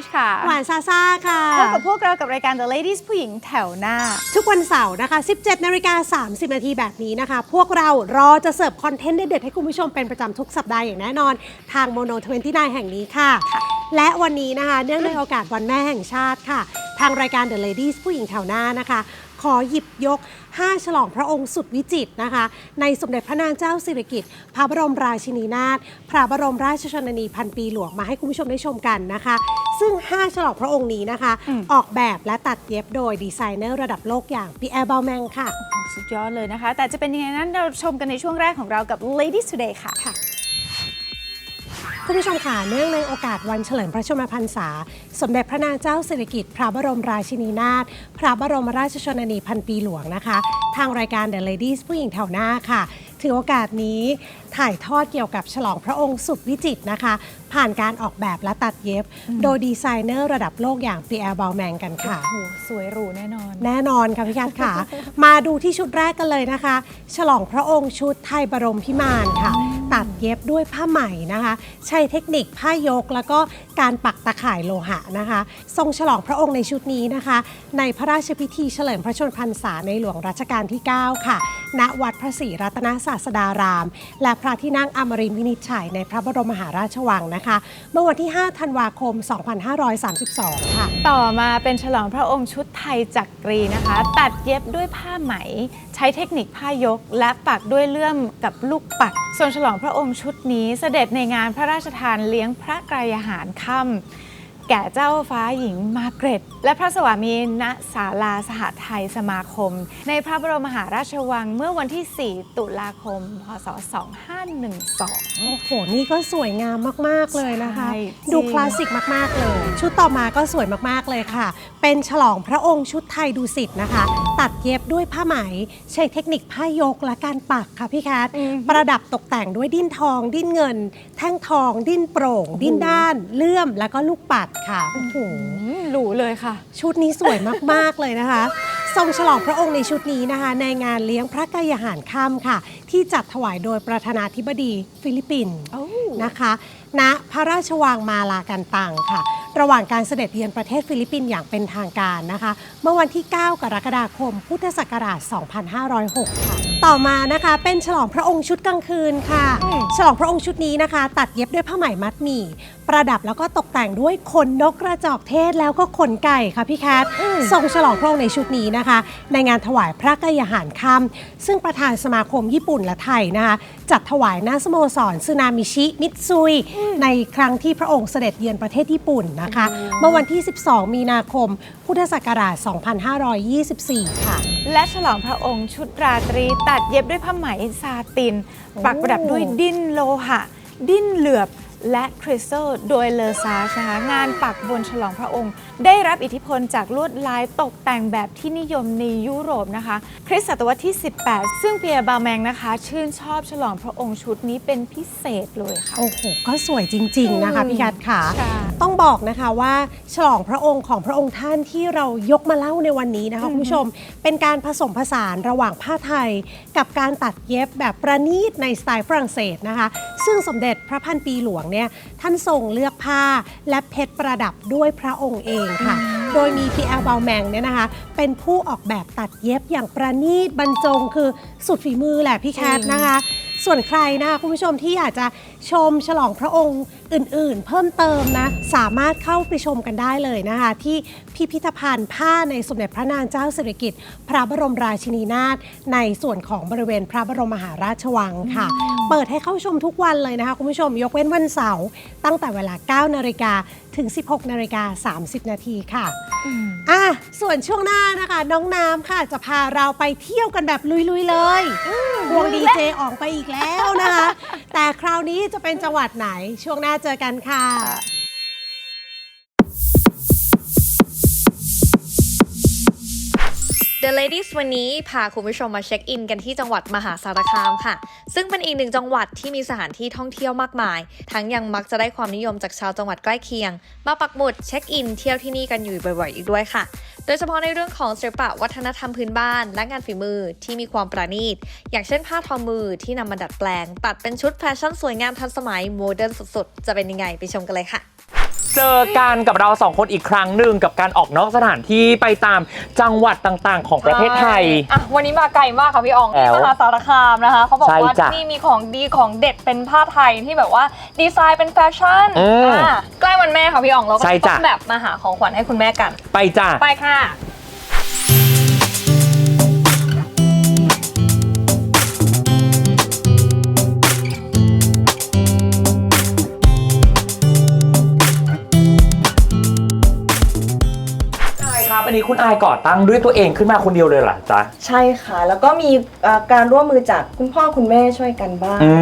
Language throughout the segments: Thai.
ลิชค่ะ หวานซาซ่าค่ะ พบกับพวกเรากับรายการ The Ladies ผู้หญิงแถวหน้า ทุกวันเสาร์นะคะ 17นาฬิกา30 นาทีแบบนี้นะคะ พวกเรารอจะเสิร์ฟคอนเทนต์เด็ดๆให้คุณผู้ชมเป็นประจำทุกสัปดาห์อย่างแน่นอน ทางโมโน29 แห่งนี้ค่ะ และวันนี้นะคะ เนื่องในโอกาสวันแม่แห่งชาติค่ะ ทางรายการ The Ladies ผู้หญิงแถวหน้านะคะ ขอหยิบยก 5 ฉลองพระองค์สุดวิจิตรนะคะ ในสมเด็จพระนางเจ้าสิริกิติ์พระบรมราชินีนาถพระบรมราชชนนีพันปีหลวงมาให้คุณผู้ชมได้ชมกันนะคะ ซึ่ง 5 ฉลองพระองค์นี้นะคะ ออกแบบและตัดเย็บโดยดีไซเนอร์ระดับโลกอย่างพี่แอร์บาแมงค่ะ สุดยอดเลยนะคะ แต่จะเป็นยังไงนั้นเราชมกันในช่วงแรกของเรากับ Ladies Today ค่ะ ค่ะคุณผู้ชมค่ะ เนื่องในโอกาสวันเฉลิมพระชนมพรรษา สมเด็จพระนางเจ้าสิริกิติ์พระบรมราชินีนาถ พระบรมราชชนนีพันปีหลวงนะคะ ทางรายการ The Ladies ผู้หญิงแถวหน้าค่ะ ถือโอกาสนี้ถ่ายทอดเกี่ยวกับฉลองพระองค์สุดวิจิตรนะคะ ผ่านการออกแบบและตัดเย็บ โดยดีไซเนอร์ระดับโลกอย่างปีแอร์บาแมงกันค่ะ โอ้โห สวยหรูแน่นอน แน่นอนค่ะพี่กัดค่ะ มาดูที่ชุดแรกกันเลยนะคะ ฉลองพระองค์ชุดไทยบรมพิมานค่ะ ตัดเย็บด้วยผ้าไหมนะคะ ใช้เทคนิคผ้ายกแล้วก็การปักตะข่ายโลหะนะคะ ทรงฉลองพระองค์ในชุดนี้นะคะ ในพระราชพิธีเฉลิมพระชนมพรรษาในหลวงรัชกาลที่ 9 ค่ะ ณวัดพระศรีรัตนศาสดาราม และพระที่นั่งอมรินทร์วินิจฉัยในพระบรมมหาราชวังนะคะ เมื่อวันที่ 5 ธันวาคม 2532 ค่ะ ต่อมาเป็นฉลองพระองค์ชุดไทยจักรีนะคะ ตัดเย็บด้วยผ้าไหม ใช้เทคนิคผ้ายก และปักด้วยเลื่อมกับลูกปัด ส่วนฉลองพระองค์ชุดนี้เสด็จในงานพระราชทานเลี้ยงพระกรายาหารค่ำแก่เจ้าฟ้าหญิงมาร์เกร็ตและพระสวามีณศาลาสหไทยสมาคม ในพระบรมมหาราชวังเมื่อวันที่ 4 ตุลาคม พศ 2512 โอ้โห นี่ก็สวยงามมาก ๆ เลยนะคะ ใช่ดูจริง คลาสสิกมาก ๆ เลย ชุดต่อมาก็สวยมาก ๆ เลยค่ะ เป็นฉลองพระองค์ชุดไทยดูสิตนะคะ ตัดเย็บด้วยผ้าไหม ใช้เทคนิคผ้ายกและการปักค่ะพี่แคทประดับตกแต่งด้วยดิ้นทอง ดิ้นเงิน แท่งทอง ดิ้นโปร่ง ดิ้นด้าน เลื่อมแล้วก็ลูกปัดค่ะโอ้โห อืมหรูเลยค่ะ ชุดนี้สวยมาก ๆ เลยนะคะ ทรงฉลองพระองค์ในชุดนี้นะคะ ในงานเลี้ยงพระกายาหารค่ำค่ะ ที่จัดถวายโดยประธานาธิบดีฟิลิปปินส์โอ้นะคะ ณ พระราชวังมาลากันตังค่ะ ระหว่างการเสด็จเยือนประเทศฟิลิปปินส์อย่างเป็นทางการนะคะ เมื่อวันที่ 9 กรกฎาคม พุทธศักราช 2506 ค่ะ ต่อมานะคะเป็นฉลองพระองค์ชุดกลางคืนค่ะ ฉลองพระองค์ชุดนี้นะคะ ตัดเย็บด้วยผ้าไหมมัดหมี่ ประดับแล้วก็ตกแต่งด้วยขนนกกระจอกเทศแล้วก็ขนไก่ค่ะพี่แคททรงฉลองพระองค์ในชุดนี้นะคะ ในงานถวายพระกายาหารค่ำซึ่งประธานสมาคมญี่ปุ่นและไทยนะคะจัดถวายหน้าสโมสรซึนามิชิมิตซุย ในครั้งที่พระองค์เสด็จเยือนประเทศญี่ปุ่นนะคะ เมื่อวันที่ 12 มีนาคม พุทธศักราช 2524 ค่ะ และฉลองพระองค์ชุดราตรีตัดเย็บด้วยผ้าไหมซาติน ปักประดับด้วยดิ้นโลหะ ดิ้นเหลือบ และคริสตัลโดยเลอซาชนะคะงานปักบนฉลองพระองค์ ได้รับอิทธิพลจากลวดลายตกแต่งแบบที่นิยมในยุโรปนะคะ คริสตศตวรรษที่ 18 ซึ่งเปียร์บาแมงนะคะ ชื่นชอบฉลองพระองค์ชุดนี้เป็นพิเศษเลยค่ะ โอ้โห ก็สวยจริง ๆ นะคะอืมพี่กัดค่ะค่ะ ต้องบอกนะคะว่าฉลองพระองค์ของพระองค์ท่านที่เรายกมาเล่าในวันนี้นะคะคุณผู้ชม เป็นการผสมผสานระหว่างผ้าไทย กับการตัดเย็บแบบประณีตในสไตล์ฝรั่งเศสนะคะ ซึ่งสมเด็จพระพันปีหลวงเนี่ยท่านทรงเลือกผ้าและเพชรประดับด้วยพระองค์เองค่ะ โดยมีพีแอลบาแมงเนี่ยนะคะเป็นผู้ออกแบบตัดเย็บอย่างประณีตบรรจงคือสุดฝีมือแหละพี่แคทนะคะ ส่วนใครนะคะคุณผู้ชมที่อยากจะชมฉลองพระองค์ อื่นๆ เพิ่มเติมนะ สามารถเข้าไปชมกันได้เลยนะคะ ที่พิพิธภัณฑ์ผ้าในสมเด็จพระนางเจ้าสิริกิติ์พระบรมราชินีนาถในส่วนของบริเวณพระบรมมหาราชวังค่ะ เปิดให้เข้าชมทุกวันเลยนะคะคุณผู้ชมยกเว้นวันเสาร์ตั้งแต่เวลา 9 นาฬิกาถึง 16 นาฬิกา 30 นาทีค่ะอะ ส่วนช่วงหน้านะคะ น้องน้ำค่ะ จะพาเราไปเที่ยวกันแบบลุย ๆ เลยควงดีเจออกไปอีกแล้วนะคะ แต่คราวนี้จะเป็นจังหวัดไหนช่วงหน้าเจอกันค่ะ The Ladies วันนี้พาคุณผู้ชมมาเช็คอินกันที่จังหวัดมหาสารคามค่ะ ซึ่งเป็นอีกหนึ่งจังหวัดที่มีสถานที่ท่องเที่ยวมากมาย ทั้งยังมักจะได้ความนิยมจากชาวจังหวัดใกล้เคียง มาปักหมุดเช็คอินเที่ยวที่นี่กันอยู่บ่อยๆอีกด้วยค่ะ โดยเฉพาะในเรื่องของศิลปะวัฒนธรรมพื้นบ้าน และงานฝีมือที่มีความประณีต อย่างเช่นผ้าทอมือที่นำมาดัดแปลง ตัดเป็นชุดแฟชั่นสวยงามทันสมัยโมเดิร์นสุดๆ จะเป็นยังไงไปชมกันเลยค่ะ เจอกันกับเราสองคนอีกครั้งหนึ่งกับการออกนอกสถานที่ไปตามจังหวัดต่างๆ ของประเทศไทย อะวันนี้มาไกลมากค่ะพี่อองแอลที่มหาสารคามนะคะเขาบอกใช่ว่าจ้ะที่นี่มีของดีของเด็ดเป็นผ้าไทยที่แบบว่าดีไซน์เป็นแฟชั่นอืมอะใกล้วันแม่ค่ะพี่อองเราก็ใช่ต้จ้ะ องแบบมาหาของขวัญให้คุณแม่กัน ไปจ้าไปค่ะ ครับอันนี้คุณอายก่อตั้งด้วยตัวเองขึ้นมาคนเดียวเลยเหรอจ๊ะใช่ค่ะ แล้วก็มีเอ่อการร่วมมือจากคุณพ่อคุณแม่ช่วยกันบ้าง อื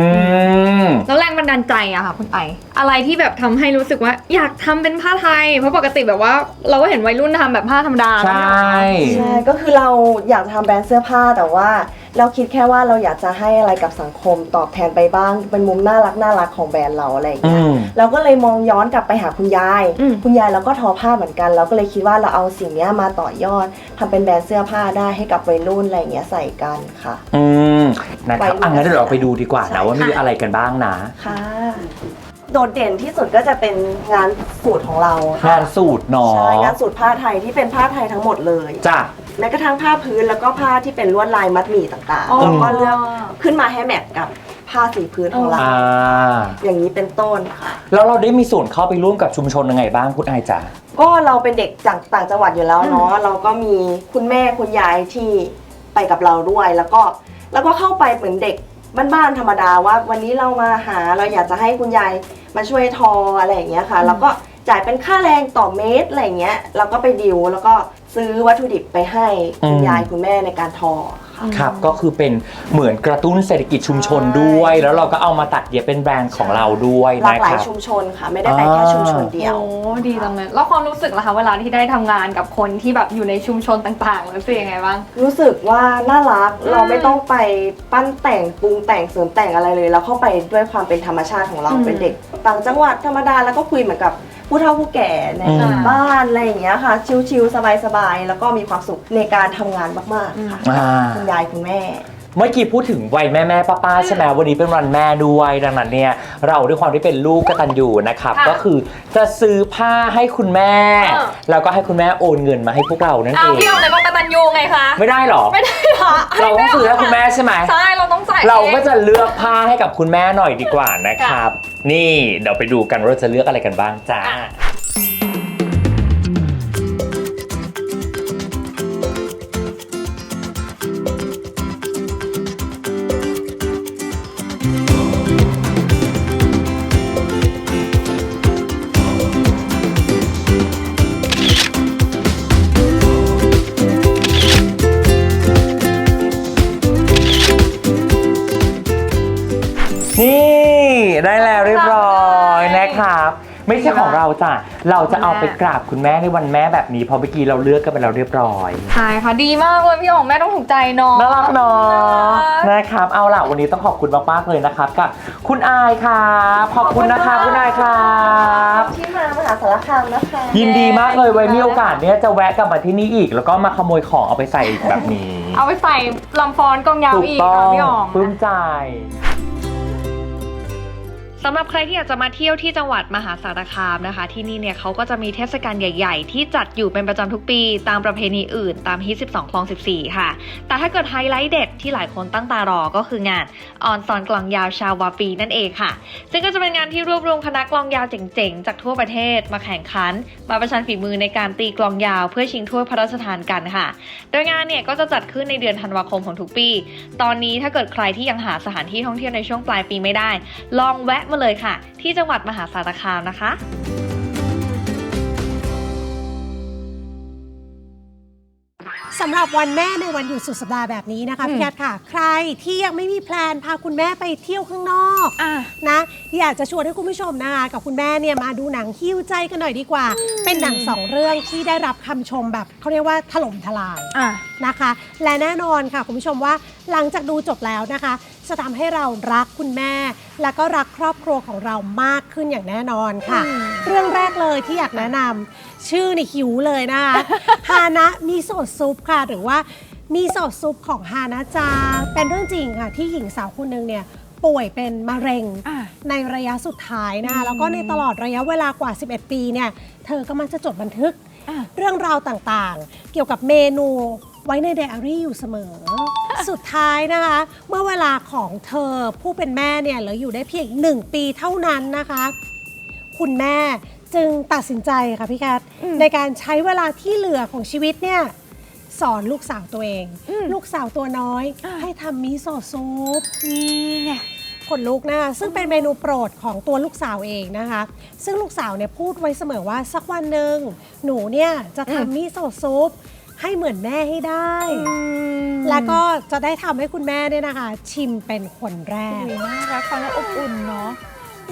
ม แล้วแรงบันดาลใจอะค่ะคุณไออะไรที่แบบทำให้รู้สึกว่า อยากทำเป็นผ้าไทย เพราะปกติแบบว่า เราก็เห็นวัยรุ่นทำแบบผ้าธรรมดาใช่ ใช่ก็คือเราอยากทำแบรนด์เสื้อผ้าแต่ว่า เราคิดแค่ว่าเราอยากจะให้อะไรกับสังคมตอบแทนไปบ้าง เป็นมุมน่ารักน่ารักของแบรนด์เราอะไรอย่างอืเงี้ยมเราก็เลยมองย้อนกลับไปหาคุณยาย อืม คุณยายเราก็ทอผ้าเหมือนกัน เราก็เลยคิดว่าเราเอาสิ่งเนี้ยมาต่อยอดทำเป็นแบรนด์เสื้อผ้าได้ให้กับวัยรุ่นอะไรอย่างเงี้ยใส่กันค่ะ อืมนะครับไปดูอะงั้นเดี๋ยวเราไปดูดีกว่าใช่นะว่ามีอะไรกันบ้างนะ ค่ะ โดดเด่นที่สุดก็จะเป็นงานสูตรของเราค่ะงานสูตรเนาะใช่งานสูตรผ้าไทยที่เป็นผ้าไทยทั้งหมดเลย จ้ะ แม้กระทั่งผ้าพื้นแล้วก็ผ้าที่เป็นลวดลายมัดหมี่ต่างอ๋อๆเราก็เลือกขึ้นมาให้แมทกับผ้าสีพื้นของเราอ่าอย่างนี้เป็นต้นค่ะ แล้วเราได้มีส่วนเข้าไปร่วมกับชุมชนยังไงบ้างคุณอายจ๋า ก็เราเป็นเด็กจากต่างจังหวัดอยู่แล้วเนาะเราก็มีคุณแม่คุณยายที่ไปกับเราด้วย แล้วก็แล้วก็เข้าไปเหมือนเด็กบ้านๆธรรมดาว่า วันนี้เรามาหาเราอยากจะให้คุณยายมาช่วยทออะไรอย่างเงี้ยค่ะ แล้วก็ จ่ายเป็นค่าแรงต่อเมตรอะไรอย่างเงี้ยเราก็ไปดิวแล้วก็ซื้อวัตถุดิบไปให้คุณยายคุณแม่ในการทอค่ะ ครับก็คือเป็นเหมือนกระตุ้นเศรษฐกิจชุมชนด้วย แล้วเราก็เอามาตัดเย็บเป็นแบรนด์ของเราด้วยหลากนะหลายครับ ชุมชนค่ะ ไม่ได้ไปแค่ชุมชนเดียว โอ้ดีจังเลยแล้วความรู้สึกล่ะคะเวลาที่ได้ทำงานกับคนที่แบบอยู่ในชุมชนต่างๆรู้สึกยังไงบ้าง รู้สึกว่าน่ารักอืม เราไม่ต้องไปปั้นแต่งปรุงแต่งเสริมแต่งอะไรเลย เราเข้าไปด้วยความเป็นธรรมชาติของเราอืมเป็นเด็ก ต่างจังหวัดธรรมดาแล้วก็คุยเหมือนกับ ผู้เฒ่าผู้แก่ในอืม บ้านอะไรอย่างเงี้ยค่ะ ชิลๆสบายๆ แล้วก็มีความสุขในการทำงานมากๆค่ะอ่า คุณยายคุณแม่ เมื่อกี้พูดถึงวัยแม่แม่ป้าป้าใช่ไหมวันนี้เป็นวันแม่ด้วยดังนั้นเนี่ยเราด้วยความที่เป็นลูกกตัญญูนะครับค่ะก็คือจะซื้อผ้าให้คุณแม่ เออ แล้วก็ให้คุณแม่โอนเงินมาให้พวกเรานั่นอ้าเอวงพี่อองไหนบอกกตันยูไงคะ ไม่ได้หรอ ไม่ได้ค่ะเราต้องซื้อให้คุณแม่ใช่ไหม ใช่เราต้องจ่ายเราก็องจะเลือกผ้าให้กับคุณแม่หน่อยดีกว่านะครับ นี่เดี๋ยวไปดูกันว่าเราจะเลือกอะไรกันบ้างจ้า อะ ไม่ใช่ของเราจ้ะเราจะเอาไปกราบคุณแม่ในวันแม่แบบนี้เพราะเมื่อกี้เราเลือกกันไปแล้วเรียบร้อย ใช่ค่ะดีมากเลยพี่อองแม่ต้องถูกใจเนาะ น่ารักเนาะน่ารักนะครับ เอาล่ะวันนี้ต้องขอบคุณมากๆเลยนะครับกับคุณอายครับขอบคุณนะคะคุณอายครับ ที่มามหาสารคามนะคะ ยินดีมากเลยไว้มีโอกาสเนี้ยจะแวะกลับมาที่นี่อีก แล้วก็มาขโมยของเอาไปใส่อีกแบบนี้เอาไปใส่ลำฟอนกองยาวถูกอีกต้อค่ะงพี่ออง ปลื้มใจ สำหรับใครที่อยากจะมาเที่ยวที่จังหวัดมหาสารคามนะคะ ที่นี่เนี่ยเขาก็จะมีเทศกาลใหญ่ ๆ ที่จัดอยู่เป็นประจำทุกปี ตามประเพณีอื่นตามฮิต12คลอง 14 ค่ะ แต่ถ้าเกิดไฮไลท์เด็ดที่หลายคนตั้งตารอก็คืองานออนซอนกลองยาวชาววาปีนั่นเองค่ะ ซึ่งก็จะเป็นงานที่รวบรวมคณะกลองยาวเจ๋งๆ จากทั่วประเทศมาแข่งขัน มาประชันฝีมือในการตีกลองยาวเพื่อชิงถ้วยพระราชทานกันค่ะ โดยงานเนี่ยก็จะจัดขึ้นในเดือนธันวาคมของทุกปี ตอนนี้ถ้าเกิดใครที่ยังหาสถานที่ท่องเที่ยวในช่วงปลายปีไม่ได้ ลองแวะมาเลยค่ะ ที่จังหวัดมหาสารคามนะคะสำหรับวันแม่ในวันหยุดสุดสัปดาห์แบบนี้นะคะพี่แคทค่ะ ใครที่ยังไม่มีแพลนพาคุณแม่ไปเที่ยวข้างนอกอะนะอยากจะชวนให้คุณผู้ชมนะคะกับคุณแม่เนี่ยมาดูหนังฮิ้วใจกันหน่อยดีกว่า เป็นหนังสองเรื่องที่ได้รับคำชมแบบเขาเรียกว่าถล่มทลายอะนะคะ และแน่นอนค่ะคุณผู้ชมว่าหลังจากดูจบแล้วนะคะ จะทำให้เรารักคุณแม่ และก็รักครอบครัวของเรามากขึ้นอย่างแน่นอนค่ะ เรื่องแรกเลยที่อยากแนะนำชื่อในหิวเลยนะคะ ฮานะมิโซะซุปค่ะ หรือว่ามิโซะซุปของฮานะจาเป็นเรื่องจริงค่ะ ที่หญิงสาวคนหนึ่งเนี่ยป่วยเป็นมะเร็ง อะ ในระยะสุดท้ายนะคะแล้วก็ในตลอดระยะเวลากว่า 11 ปีเนี่ย เธอก็มักจะจดบันทึก อะ เรื่องราวต่างๆ เกี่ยวกับเมนูไว้ในไดอารี่อยู่เสมอ สุดท้ายนะคะ เมื่อเวลาของเธอผู้เป็นแม่เนี่ยเหลืออยู่ได้เพียงอีกหนึ่งปีเท่านั้นนะคะ คุณแม่จึงตัดสินใจค่ะพี่แคทในการใช้เวลาที่เหลือของชีวิตเนี่ยสอนลูกสาวตัวเอง ลูกสาวตัวน้อยอะให้ทำมิโซะซุปนี่ไงขนลุกนะคะซึ่งเป็นเมนูโปรดของตัวลูกสาวเองนะคะ ซึ่งลูกสาวเนี่ยพูดไว้เสมอว่าสักวันหนึ่งหนูเนี่ยจะอืมทำมิโซะซุป ให้เหมือนแม่ให้ได้ แล้วก็จะได้ทำให้คุณแม่เนี่ยนะคะ ชิมเป็นคนแรกโอ้โหน่ารักฟังแล้วอบอุ่นเนาะ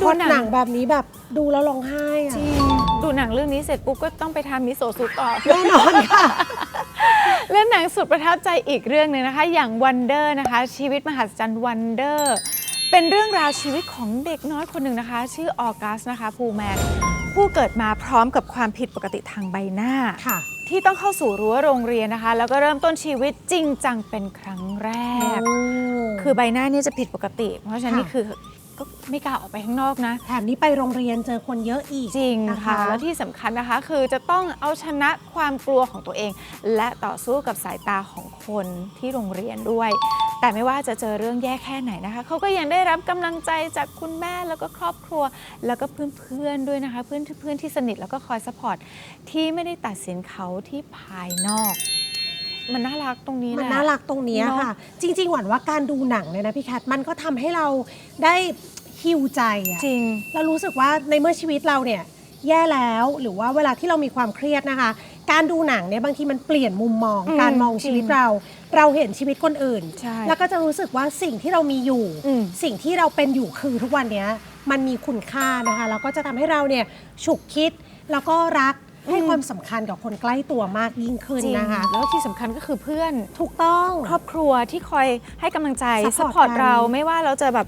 พอหนังแบบนี้แบบดูแล้วร้องไห้อะจริงดูหนังเรื่องนี้เสร็จปุ๊บก็ต้องไปทำมิโซะซุปต่อแน่นอนค่ะ และหนังสุดประทับใจอีกเรื่องหนึ่งนะคะ อย่างวันเดอร์นะคะ ชีวิตมหัศจรรย์วันเดอร์เป็นเรื่องราวชีวิตของเด็กน้อยคนหนึ่งนะคะ ชื่อออกัสนะคะภูแมนผู้เกิดมาพร้อมกับความผิดปกติทางใบหน้าค่ะ ที่ต้องเข้าสู่รั้วโรงเรียนนะคะ แล้วก็เริ่มต้นชีวิตจริงจังเป็นครั้งแรก คือใบหน้าเนี่ยจะผิดปกติ เพราะฉะนั้นค่ะนี่คือก็ไม่กล้าออกไปข้างนอกนะ แถมนี้ไปโรงเรียนเจอคนเยอะอีกจริงนะค่ะคะและที่สำคัญนะคะ คือจะต้องเอาชนะความกลัวของตัวเอง และต่อสู้กับสายตาของคนที่โรงเรียนด้วย แต่ไม่ว่าจะเจอเรื่องแย่แค่ไหนนะคะเขาก็ยังได้รับกำลังใจจากคุณแม่แล้วก็ครอบครัว แล้วก็เพื่อนๆด้วยนะคะเพื่อนเพื่อนที่สนิทแล้วก็คอยสปอร์ตที่ไม่ได้ตัดสินเขาที่ภายนอก มันน่ารักตรงนี้แหมันละน่ารักตรงเนี้ยเนอะค่ะ จริง ๆ หวันว่าการดูหนังเนี่ยนะพี่แคทมันก็ทำให้เราได้ฮิวใจอะจริงเรารู้สึกว่าในเมื่อชีวิตเราเนี่ยแย่แล้วหรือว่าเวลาที่เรามีความเครียดนะคะ การดูหนังเนี่ยบางทีมันเปลี่ยนมุมมอง อืมการมองชีวิตเรา เราเห็นชีวิตคนอื่น ใช่แล้วก็จะรู้สึกว่าสิ่งที่เรามีอยู่ อืม สิ่งที่เราเป็นอยู่คือทุกวันเนี้ยมันมีคุณค่านะคะแล้วก็จะทำให้เราเนี่ยฉุกคิดแล้วก็รักให้ความสำคัญกับคนใกล้ตัวมากยิ่งขึ้นจริงนะคะ แล้วที่สำคัญก็คือเพื่อน ถูกต้อง ครอบครัวที่คอยให้กำลังใจ Support สปอร์ตกัน เราไม่ว่าเราจะแบบ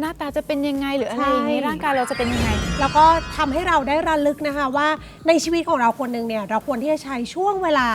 หน้าตาจะเป็นยังไงหรืออะไรอย่างนี้ใช่ ร่างกายเราจะเป็นยังไง แล้วก็ทำให้เราได้ระลึกนะคะว่าในชีวิตของเราคนหนึ่งเนี่ยเราควรที่จะใช้ช่วงเวลา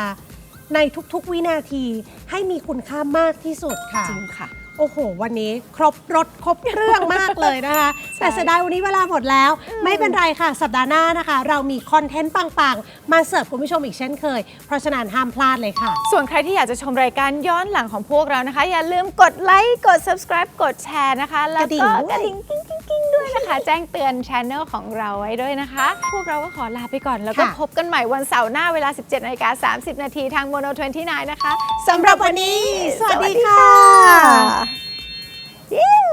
ในทุกๆวินาทีให้มีคุณค่ามากที่สุดค่ะ จริงค่ะ โอ้โห วันนี้ครบรถครบเครื่องมากเลยนะคะ แต่เสียดายวันนี้เวลาหมดแล้ว ไม่เป็นไรค่ะ สัปดาห์หน้านะคะ เรามีคอนเทนต์ปังๆ มาเสิร์ฟคุณผู้ชมอีกเช่นเคย เพราะฉะนั้นห้ามพลาดเลยค่ะ ส่วนใครที่อยากจะชมรายการย้อนหลังของพวกเรานะคะ อย่าลืมกดไลค์กด subscribe กดแชร์นะคะ แล้วกระดิ่ก็งด้วยกระดิ่งกิ้งกิ้งกิ้งด้วยนะคะ แจ้งเตือนช anel ของเราไว้ด้วยนะคะ พวกเราก็ขอลาไปก่อน แล้วก็พบกันใหม่วันเสาร์หน้าเวลา 17นาฬิกา30 นาทีทาง Mono 29 นะคะ สำหรับวันนี้ สวัสดีค่ะ ยิ้ว